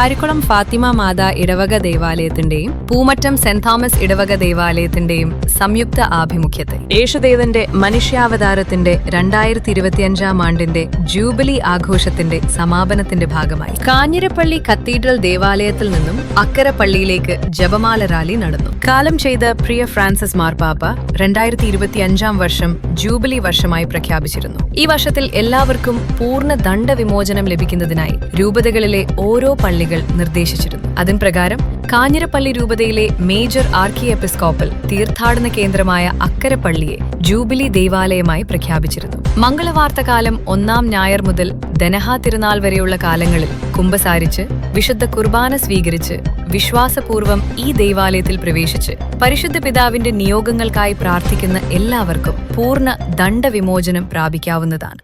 കാരിക്കുളം ഫാത്തിമ മാതാ ഇടവക ദേവാലയത്തിന്റെയും Poomattam saint Thomas ഇടവക ദേവാലയത്തിന്റെയും സംയുക്ത ആഭിമുഖ്യത്തിൽ. യേശുദേവന്റെ മനുഷ്യാവതാരത്തിന്റെ രണ്ടായിരത്തി ഇരുപത്തിയഞ്ചാം ആണ്ടിന്റെ ജൂബിലി ആഘോഷത്തിന്റെ സമാപനത്തിന്റെ ഭാഗമായി കാഞ്ഞിരപ്പള്ളി കത്തീഡ്രൽ ദേവാലയത്തിൽ നിന്നും അക്കരപ്പള്ളിയിലേക്ക് ജപമാല റാലി നടന്നു. കാലം ചെയ്ത പ്രിയ ഫ്രാൻസിസ് മാർപ്പാപ്പ രണ്ടായിരത്തി ഇരുപത്തിയഞ്ചാം വർഷം ജൂബിലി വർഷമായി പ്രഖ്യാപിച്ചിരുന്നു. ഈ വർഷത്തിൽ എല്ലാവർക്കും പൂർണ ദണ്ഡവിമോചനം ലഭിക്കുന്നതിനായി രൂപതകളിലെ ഓരോ പള്ളികൾ നിർദ്ദേശിച്ചിരുന്നു. അതിൻ പ്രകാരം കാഞ്ഞിരപ്പള്ളി രൂപതയിലെ മേജർ ആർക്കി എപ്പിസ്കോപ്പൽ തീർത്ഥാടന കേന്ദ്രമായ അക്കരപ്പള്ളിയെ ജൂബിലി ദേവാലയമായി പ്രഖ്യാപിച്ചിരുന്നു. മംഗളവാർത്തകാലം ഒന്നാം ഞായർ മുതൽ ധനഹാ തിരുനാൾ വരെയുള്ള കാലങ്ങളിൽ കുമ്പസാരിച്ച് വിശുദ്ധ കുർബാന സ്വീകരിച്ച് വിശ്വാസപൂർവം ഈ ദേവാലയത്തിൽ പ്രവേശിച്ച് പരിശുദ്ധ പിതാവിന്റെ നിയോഗങ്ങൾക്കായി പ്രാർത്ഥിക്കുന്ന എല്ലാവർക്കും പൂർണ ദണ്ഡവിമോചനം പ്രാപിക്കാവുന്നതാണ്.